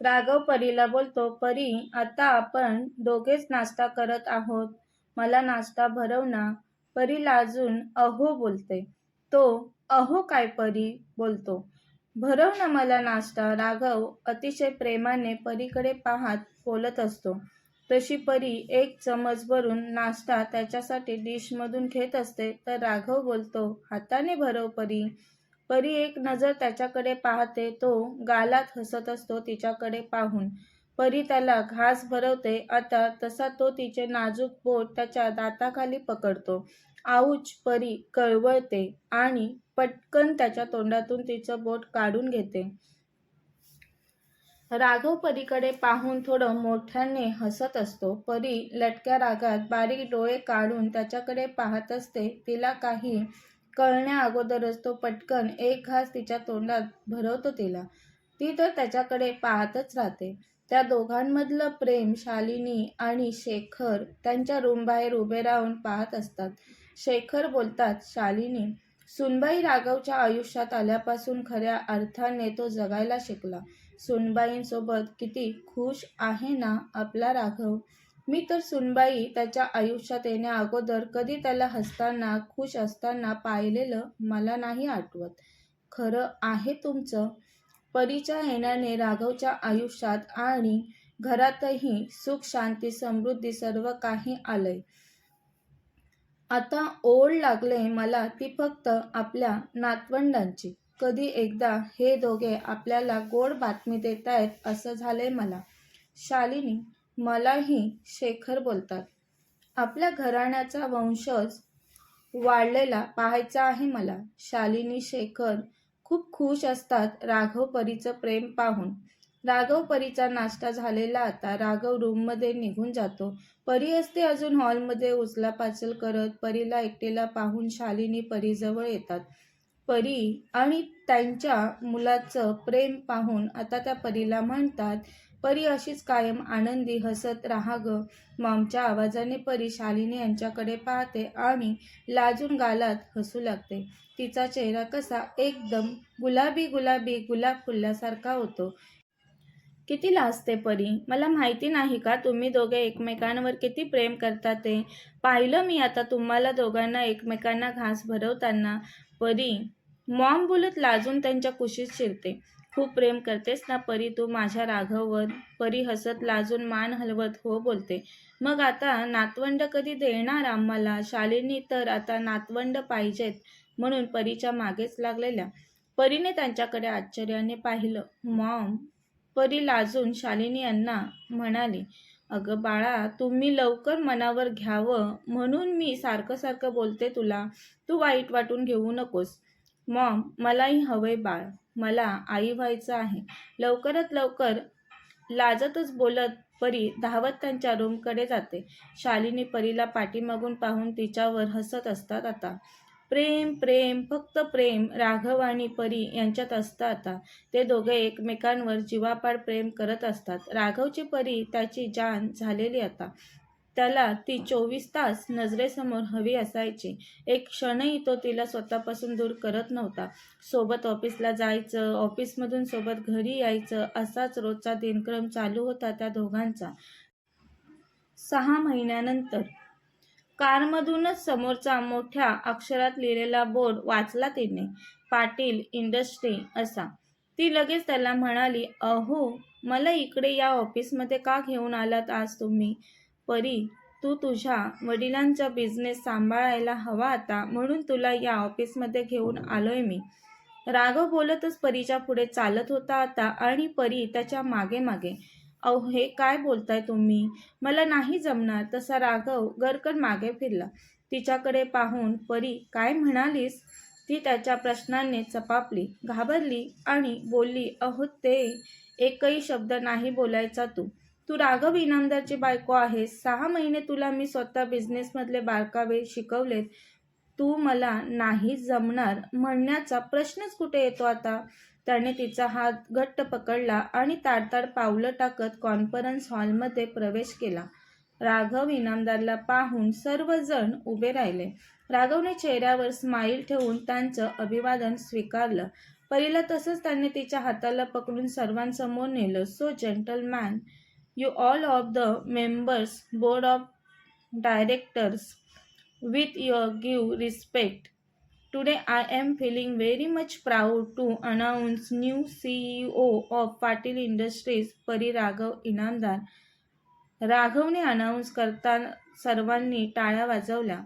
राघव परीला बोलतो परी आता आपण दोघेच नाश्ता करत आहोत. मला नाश्ता भरव ना परी लाजून अहो बोलते. तो अहो काय परी? बोलतो. भरव ना मला नाश्ता. राघव अतिशय प्रेमाने परीकडे पाहत बोलत असतो. तशी परी एक चमच भरून नाश्ता त्याच्यासाठी डिशमधून घेत असते. तर राघव बोलतो हाताने भरव परी. परी एक नजर त्याच्याकडे पाहते तो गालात हसत असतो तिच्याकडे पाहून. परी त्याला घास भरवते आता तसा तो तिचे नाजूक बोट त्याच्या दाताखाली पकडतो. आऊच परी कळवळते आणि पटकन त्याच्या तोंडातून तिचं बोट काढून घेते. राघव परीकडे पाहून थोडं मोठ्याने हसत असतो. परी लटक्या रागात बारीक डोळे काढून त्याच्याकडे पाहत असते तिला काही कळण्या अगोदरच तो पटकन एक घास तिच्या तोंडात भरवतो तिला. ती तर त्याच्याकडे पाहतच राहते. त्या दोघांमधलं प्रेम शालिनी आणि शेखर त्यांच्या रूमबाहेर उभे राहून पाहत असतात. शेखर बोलतात शालिनी सुनबाई राघवच्या आयुष्यात आल्यापासून खऱ्या अर्थाने तो जगायला शिकला. सुनबाईंसोबत किती खुश आहे ना आपला राघव? मी तर सुनबाई त्याच्या आयुष्यात येण्या अगोदर कधी त्याला हसताना खुश असताना पाहिलेलं मला नाही आठवत. खरं आहे तुमचं. परीच्या येण्याने राघवच्या आयुष्यात आणि घरातही सुख शांती समृद्धी सर्व काही आलंय. आता ओढ लागले मला ती फक्त आपल्या नातवंडांची. कधी एकदा हे दोघे आपल्याला गोड बातमी देतायत असं झालंय मला. शालिनी मलाही शेखर बोलतात. आपल्या घराण्याचा वंशज वाढलेला पाहायचा आहे मला. शालिनी शेखर खूप खुश असतात राघव परीचं प्रेम पाहून. राघव परीचा नाश्ता झालेला आता राघव रूममध्ये निघून जातो. परी असते अजून हॉलमध्ये उचलापाचल करत. परीला एकटेला पाहून शालिनी परीजवळ येतात. परी आणि त्यांच्या मुलाचं प्रेम पाहून आता त्या परीला म्हणतात परी अशीच कायम आनंदी हसत राहा ग मॉमच्या आवाजाने परी शालिनी यांच्याकडे पाहते आणि लाजून गालात हसू लागते. तिचा चेहरा कसा एकदम गुलाबी गुलाबी गुलाब फुलल्यासारखा होतो. किती लाजते परी. मला माहिती नाही का तुम्ही दोघे एकमेकांवर किती प्रेम करता ते? पाहिलं मी आता तुम्हाला दोघांना एकमेकांना घास भरवताना. परी मॉम बोलत लाजून त्यांच्या कुशीत शिरते. खूप प्रेम करतेस ना परी तू माझ्या राघववर परी हसत लाजून मान हलवत हो बोलते. मग आता नातवंड कधी देणार आम्हाला? शालिनी तर आता नातवंड पाहिजेत म्हणून परीच्या मागेच लागलेल्या. परीने त्यांच्याकडे आश्चर्याने पाहिलं. मॉम परी लाजून शालिनी यांना म्हणाली अगं बाळा तुम्ही लवकर मनावर घ्यावं म्हणून मी सारखं सारखं बोलते तुला. तू वाईट वाटून घेऊ नकोस. मॉम मलाही हवंय बाळ. मला आई व्हायचं आहे. लवकरात लवकर लाजतच बोलत परी धावत त्यांच्या रूमकडे जाते. शालिनी परीला पाठीमागून पाहून तिच्यावर हसत असतात आता. प्रेम प्रेम फक्त प्रेम राघव आणि परी यांच्यात असतं आता. ते दोघे एकमेकांवर जीवापाड प्रेम करत असतात. राघवची परी त्याची जान झालेली आता. त्याला ती चोवीस तास नजरेसमोर हवी असायची. एक क्षणही तो तिला स्वतःपासून दूर करत नव्हता. सोबत ऑफिसला जायचं ऑफिसमधून सोबत घरी यायचं असाच रोजचा दिनक्रम चालू होता त्या दोघांचा. सहा महिन्यानंतर कारमधूनच समोरचा मोठ्या अक्षरात लिहिलेला बोर्ड वाचला तिने. पाटील इंडस्ट्री असा. ती लगेच त्याला म्हणाली अहो मला इकडे या ऑफिसमध्ये का घेऊन आलात आज तुम्ही? परी तू तुझ्या वडिलांचा बिझनेस सांभाळायला हवा आता म्हणून तुला या ऑफिसमध्ये घेऊन आलोय मी. राघव बोलतच परीच्या पुढे चालत होता आता आणि परी त्याच्यामागे मागे. अहो हे काय बोलताय तुम्ही? मला नाही जमणार तसा राघव गरकन मागे फिरला. तिच्याकडे पाहून परी काय म्हणालीस? ती त्याच्या प्रश्नाने चपापली घाबरली आणि बोलली अहो ते एकही शब्द नाही बोलायचा तू. तू राघव इनामदारची बायको आहेस. सहा महिने तुला मी स्वतः बिझनेसमधले बारकावे शिकवलेत. तू मला नाही जमणार म्हणण्याचा प्रश्नच कुठे येतो आता? त्याने तिचा हात घट्ट पकडला आणि ताडताड पावलं टाकत कॉन्फरन्स हॉलमध्ये प्रवेश केला. राघव इनामदारला पाहून सर्वजण उभे राहिले. राघवने चेहऱ्यावर स्माईल ठेवून त्यांचं अभिवादन स्वीकारलं. परीला तसंच त्याने तिच्या हाताला पकडून सर्वांसमोर नेलं. So gentleman you all of the members board of directors with your due respect. Today I am feeling very much proud to announce new CEO of Patil Industries परी राघव इनामदार राघवने अनाऊन्स करता सर्वांनी टाळ्या वाजवल्या.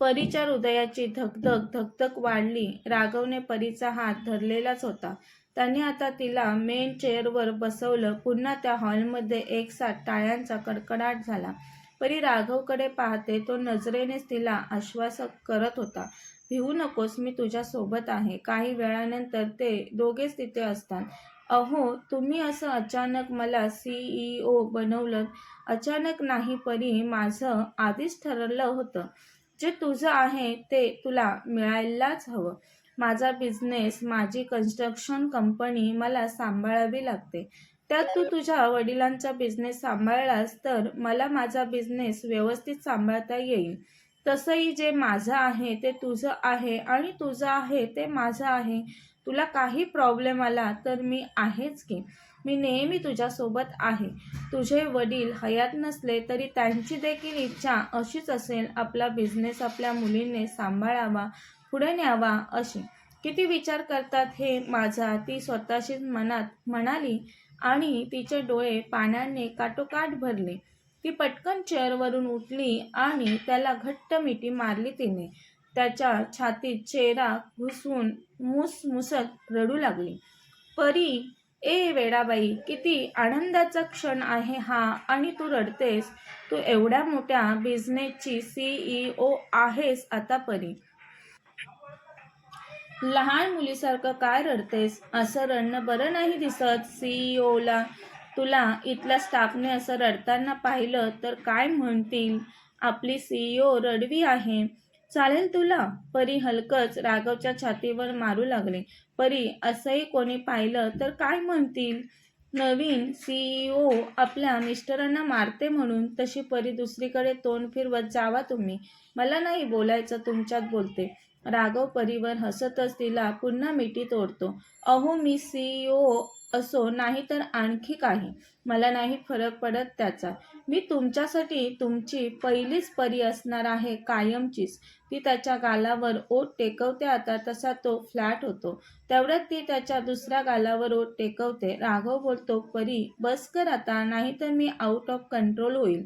परीच्या हृदयाची धकधक धकधक वाढली. राघवने परीचा हात धरलेलाच होता. त्याने आता तिला मेन चेअरवर बसवलं. पुन्हा त्या हॉलमध्ये एकसाथ टाळ्यांचा कडकडाट झाला. परी राघवकडे पाहते तो नजरेनेच तिला आश्वासक करत होता. भिवू नकोस मी तुझ्या सोबत आहे. काही वेळानंतर ते दोघेच तिथे असतात. अहो तुम्ही असं अचानक मला सीईओ बनवलं? अचानक नाही परी माझं आधीच ठरलं होतं. जे तुझं आहे ते तुला मिळायलाच हवं. माझा बिझनेस माझी कन्स्ट्रक्शन कंपनी मला सांभाळावी लागते. त्यात तू तुझ्या वडिलांचा बिझनेस सांभाळलास तर मला माझा बिझनेस व्यवस्थित सांभाळता येईल. तसंही जे माझं आहे ते तुझं आहे आणि तुझं आहे ते माझं आहे. तुला काही प्रॉब्लेम आला तर मी आहेच की. मी नेहमी तुझ्यासोबत आहे. तुझे वडील हयात नसले तरी त्यांची देखील इच्छा अशीच असेल आपला बिझनेस आपल्या मुलीने सांभाळावा. पुढे न्यावा अशी. किती विचार करतात हे माझा? ती स्वतःशीच मनात म्हणाली आणि तिचे डोळे पाण्याने काटोकाट भरले. ती पटकन चेअरवरून उठली आणि त्याला घट्ट मिठी मारली तिने. त्याच्या छातीत चेहरा घुसवून मुसमुसत रडू लागली. परी ए वेडाबाई किती आनंदाचा क्षण आहे हा आणि तू रडतेस. तू एवढ्या मोठ्या बिझनेसची सीईओ आहेस आता परी. लहान मुलीसारखं काय रडतेस? असं रडणं बरं नाही दिसत सीईओला तुला इथल्या स्टाफने असं रडताना पाहिलं तर काय म्हणतील? आपली सीईओ रडवी आहे. चालेल तुला? परी हलकच राघवच्या छातीवर मारू लागले. परी असंही कोणी पाहिलं तर काय म्हणतील? नवीन सीईओ आपल्या मिस्टरांना मारते म्हणून तशी परी दुसरीकडे तोंड फिरवत जावा तुम्ही. मला नाही बोलायचं तुमच्यात बोलते. राघव परीवर हसतच तिला पुन्हा मिठी तोडतो. अहो मी सीईओ असो नाही तर आणखी काही. मला नाही फरक पडत त्याचा. मी तुमच्यासाठी तुमची पहिलीच परी असणार आहे कायमचीच. ती त्याच्या गालावर ओठ टेकवते आता तसा तो फ्लॅट होतो. तेवढ्यात ती त्याच्या दुसऱ्या गालावर ओठ टेकवते. राघव बोलतो परी बस कर आता नाही तर मी आउट ऑफ कंट्रोल होईल.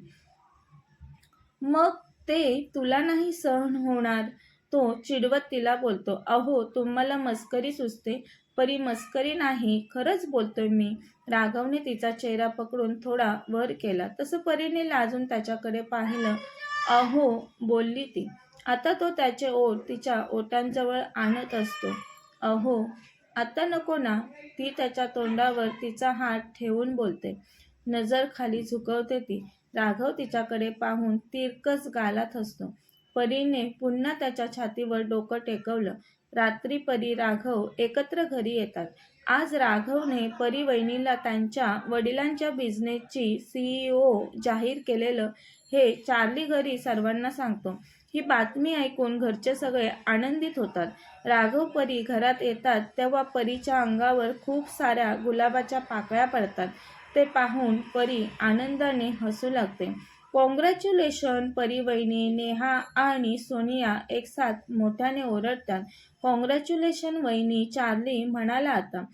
मग ते तुला नाही सहन होणार. तो चिडवत तिला बोलतो अहो तुम्हाला मस्करी सुचते? परी मस्करी नाही खरंच बोलतोय मी. राघवने तिचा चेहरा पकडून थोडा वर केला. तसं परीने लाजून त्याच्याकडे पाहिलं. अहो बोलली ती. आता तो त्याचे ओठ तिच्या ओटांजवळ आणत असतो. अहो आता नको ना. ती त्याच्या तोंडावर तिचा हात ठेवून बोलते. नजर खाली झुकवते ती. राघव तिच्याकडे पाहून तिरकस गालात असतो परीने पुन्हा त्याच्या छातीवर डोकं टेकवलं. रात्री परी राघव एकत्र घरी येतात. आज राघवने परी वहिनीला त्यांच्या वडिलांच्या बिझनेसची सीईओ जाहीर केलेलं हे चार्ली घरी सर्वांना सांगतो. ही बातमी ऐकून घरचे सगळे आनंदित होतात. राघव परी घरात येतात तेव्हा परीच्या अंगावर खूप साऱ्या गुलाबाच्या पाकळ्या पडतात. ते पाहून परी आनंदाने हसू लागते. कॉंग्रॅच्युलेशन परिवहिनी नेहा आणि सोनिया एकसाथ मोठ्याने ओरडतात. कॉंग्रॅच्युलेशन वहिनी चार्ली म्हणाला आता.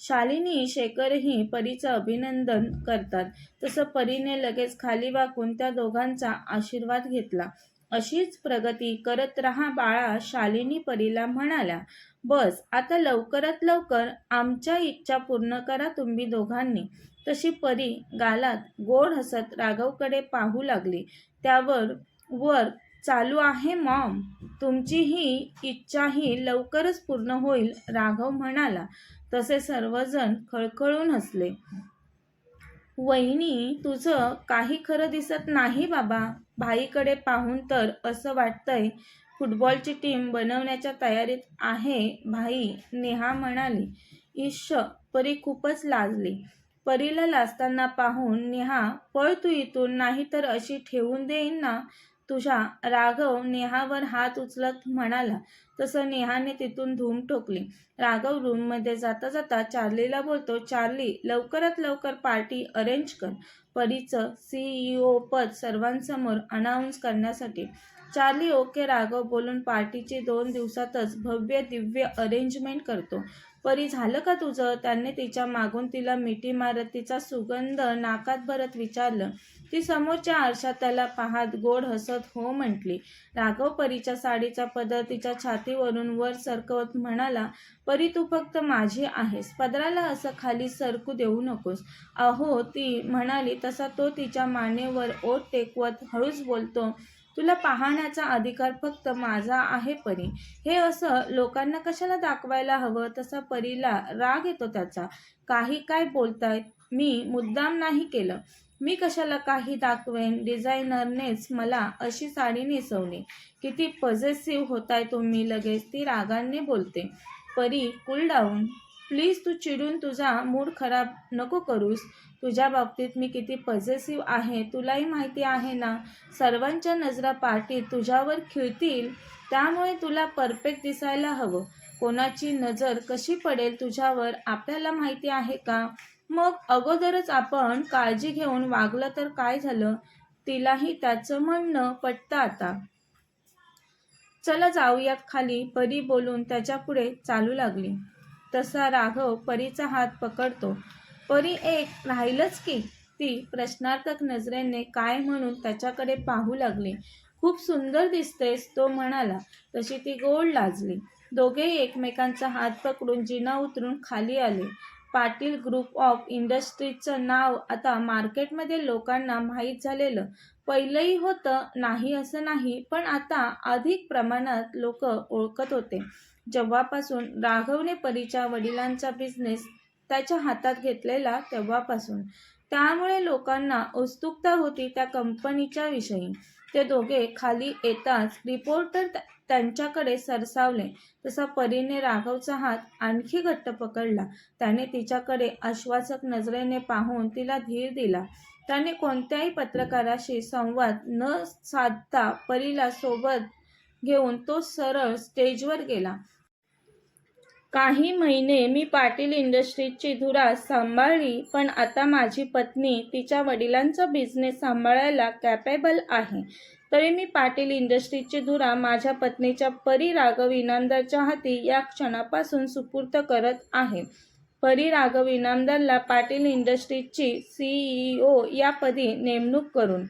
शालिनी शेखरही परीचं अभिनंदन करतात. तसं परीने लगेच खाली वाकून त्या दोघांचा आशीर्वाद घेतला. अशीच प्रगती करत रहा बाळा शालिनी परीला म्हणाल्या. बस आता लवकरात लवकर आमच्या इच्छा पूर्ण करा तुम्ही दोघांनी. तशी परी गालात गोड हसत राघवकडे पाहू लागली. त्यावर वर चालू आहे मॉम. तुमची ही इच्छाही लवकरच पूर्ण होईल राघव म्हणाला. तसे सर्वजण खळखळून हसले. वहिनी तुझं काही खरं दिसत नाही बाबा. भाईकडे पाहून तर असं वाटतंय फुटबॉलची टीम बनवण्याच्या तयारीत आहे भाई नेहा म्हणाली. ईश परी खूपच लाजली. परीला लाजताना पाहून नेहा पळ तू इथून नाही तर अशी ठेवून देईन ना? तुझ्या राघव नेहावर हात उचलत म्हणाला तसं नेहाने तिथून धूम ठोकली. राघव रूममध्ये जाता जाता चार्लीला बोलतो चार्ली लवकरात लवकर पार्टी अरेंज कर. परीचं सीईओ पद सर्वांसमोर अनाऊन्स करण्यासाठी. चार्ली ओके राघव बोलून पार्टीची दोन दिवसातच भव्य दिव्य अरेंजमेंट करतो. परी झालं का तुझं? त्याने तिच्या मागून तिला मिठी मारत तिचा सुगंध नाकात भरत विचारलं. ती समोरच्या आरशात त्याला पाहत गोड हसत हो म्हटली. राघव परीच्या साडीचा पदर तिच्या छातीवरून वर सरकवत म्हणाला परी तू फक्त माझी आहेस. पदराला असं खाली सरकू देऊ नकोस. अहो ती म्हणाली तसा तो तिच्या मानेवर ओठ टेकवत हळूच बोलतो तुला पाहण्याचा अधिकार फक्त माझा आहे परी. हे असं लोकांना कशाला दाखवायला हवं? तसा परीला राग येतो त्याचा. काही काय बोलतायत? मी मुद्दाम नाही केलं. मी कशाला काही दाखवेन? डिझायनरनेच मला अशी साडी नेसवली. किती पॉझेसिव्ह होताय तुम्ही. लगेच ती रागाने बोलते. परी कूल डाऊन प्लीज तू चिडून तुझा मूड खराब नको करूस. तुझ्या बाबतीत मी किती पॉझेसिव्ह आहे. तुलाही माहिती आहे ना सर्वांच्या नजरा पार्टीत तुझ्यावर खिळतील. त्यामुळे तुला परफेक्ट दिसायला हवं. कोणाची नजर कशी पडेल तुझ्यावर? आपल्याला माहिती आहे का? मग अगोदरच आपण काळजी घेऊन वागलं तर काय झालं? तिलाही त्याचं म्हणणं पटतं आता. चला जाऊयात खाली परी बोलून त्याच्या पुढे चालू लागली. तसा राघव परीचा हात पकडतो. परी एक राहिलंच की? ती प्रश्नार्थक नजरेने काय म्हणून त्याच्याकडे पाहू लागली. खूप सुंदर दिसतेस तो म्हणाला. तशी ती गोड लाजली. दोघेही एकमेकांचा हात पकडून जिना उतरून खाली आले. पाटील ग्रुप ऑफ इंडस्ट्रीजचं नाव आता मार्केटमध्ये लोकांना माहीत झालेलं. पहिलंही होतं नाही असं नाही पण आता अधिक प्रमाणात लोक ओळखत होते. जेव्हापासून राघवने परीच्या वडिलांचा बिझनेस त्याच्या हातात घेतलेला तेव्हापासून. त्यामुळे लोकांना उत्सुकता होती त्या कंपनीच्या विषयी. ते दोघे खाली येताच रिपोर्टर त्यांच्याकडे सरसावले. तसा परीने राघवचा हात आणखी घट्ट पकडला. त्याने तिच्याकडे आश्वासक नजरेने पाहून तिला धीर दिला. त्याने कोणत्याही पत्रकाराशी संवाद न साधता परीला सोबत घेऊन तो सरळ स्टेजवर गेला. काही महिने मी पाटील इंडस्ट्रीजची धुरा सांभाळली पण आता माझी पत्नी तिच्या वडिलांचा बिझनेस सांभाळायला कॅपेबल आहे. तरी मी पाटील इंडस्ट्रीजची धुरा माझ्या पत्नीच्या परी राघव इनामदारच्या हाती या क्षणापासून सुपूर्त करत आहे. परी राघव इनामदारला पाटील इंडस्ट्रीजची सीईओ या पदी नेमणूक करून.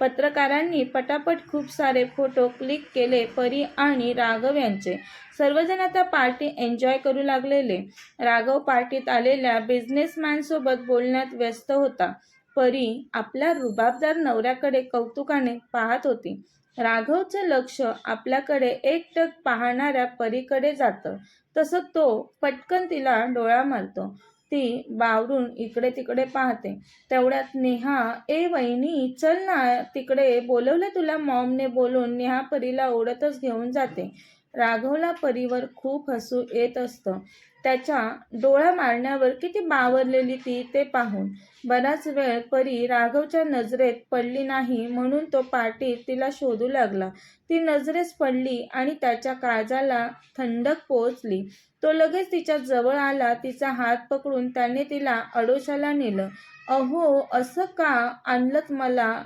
पत्रकारांनी पटापट खूप सारे फोटो क्लिक केले परी आणि राघव यांचे. सर्वजण आता पार्टी एन्जॉय करू लागलेले. राघव पार्टीत आलेल्या बिझनेसमॅनसोबत बोलण्यात व्यस्त होता. परी आपल्या रुबाबदार नवऱ्याकडे कौतुकाने पाहत होती. राघवचं लक्ष आपल्याकडे एकटक पाहणाऱ्या परीकडे जातं. तसं तो पटकन तिला डोळा मारतो. ती बावरून इकडे तिकडे पाहते. तेवढ्यात नेहा ए वहिनी चल ना तिकडे बोलवलं तुला मॉमने बोलून. नेहा परीला ओढतच घेऊन जाते. राघवला परीवर खूप हसू येत असतं. त्याच्या डोळा मारण्यावर किती बावरलेली ती ते पाहून. बराच वेळ परी राघवच्या नजरेत पडली नाही म्हणून तो पार्टीत तिला शोधू लागला. ती नजरेस पडली आणि त्याच्या काळजाला थंडक पोहोचली. तो लगेच तिच्या जवळ आला तिचा हात पकडून त्याने तिला अडोशाला नेलं. अहो असं का आणलं मला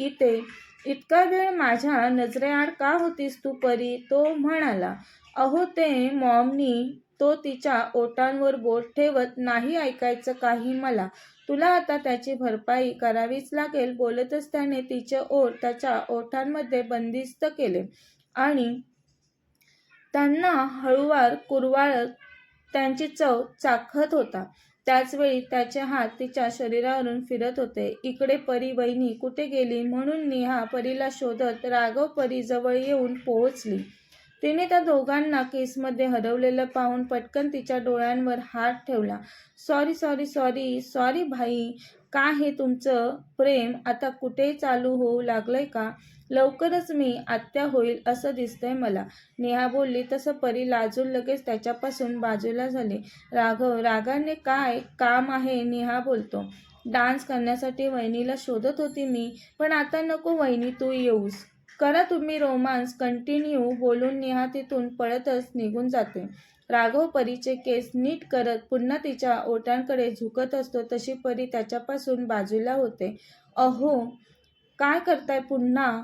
इथे? इतका वेळ माझ्या नजरेआड का होतीस तू परी? तो म्हणाला. अहो ते मॉमनी तो तिच्या ओटांवर बोट ठेवत नाही ऐकायचं काही मला. तुला आता त्याची भरपाई करावीच लागेल बोलतच त्याने तिचे ओठ त्याच्या ओठांमध्ये बंदिस्त केले आणि त्यांना हळूवार कुरवाळत त्यांची चव चाखत होता. त्याचवेळी त्याचे हात तिच्या शरीरावरून फिरत होते. इकडे परी वहिनी कुठे गेली म्हणून नेहा परीला शोधत राघव परी जवळ येऊन पोहोचली. तिने त्या दोघांना केसमध्ये हरवलेलं पाहून पटकन तिच्या डोळ्यांवर हात ठेवला. सॉरी सॉरी सॉरी सॉरी भाई का हे तुमचं प्रेम आता कुठे चालू होऊ लागलंय का? लवकरच मी आत्या होईल असं दिसतंय मला. नेहा बोलली तसं परी लाजून लगेच त्याच्यापासून बाजूला झाले. राघव रागाने काय काम आहे? नेहा बोलतो. डान्स करण्यासाठी वहिनीला शोधत होती मी पण आता नको वहिनी तू येऊस. करा तुम्ही रोमांस कंटिन्यू बोलून नेहा तिथून पळतच निघून जाते. राघव परीचे केस नीट करत पुन्हा तिच्या ओठांकडे झुकत असतो तशी परी त्याच्यापासून बाजूला होते. अहो काय करताय पुन्हा?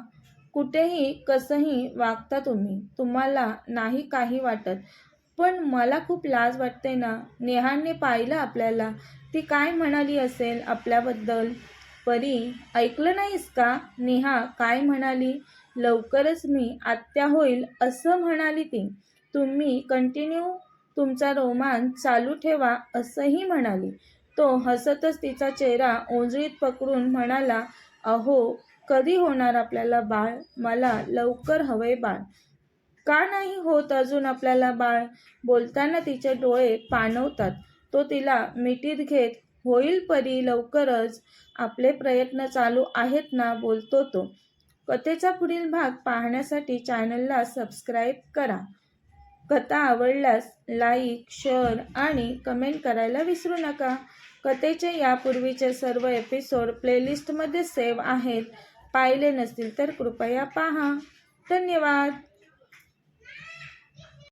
कुठेही कसंही वागता तुम्ही. तुम्हाला नाही काही वाटत. पण मला खूप लाज वाटते ना? नेहाने पाहिलं आपल्याला. ती काय म्हणाली असेल आपल्याबद्दल? परी ऐकलं नाहीस का? नेहा काय म्हणाली? लवकरच मी आत्या होईल असं म्हणाली ती. तुम्ही कंटिन्यू तुमचा रोमांस चालू ठेवा असंही म्हणाली. तो हसतच तिचा चेहरा ओंजळीत पकडून म्हणाला अहो कधी होणार आपल्याला बाळ? मला लवकर हवे बाळ. का नाही होत अजून आपल्याला बाळ? बोलताना तिचे डोळे पाणवतात तो तिला मिठीत घेत होईल परी लवकरच. आपले प्रयत्न चालू आहेत ना? बोलतो तो. कथेचा पुढील भाग पाहण्यासाठी चॅनलला सबस्क्राईब करा. कथा आवडल्यास लाईक शेअर आणि कमेंट करायला विसरू नका. कथेचे यापूर्वीचे सर्व एपिसोड प्लेलिस्टमध्ये सेव्ह आहेत. पाहिले नसतील तर कृपया पहा. धन्यवाद.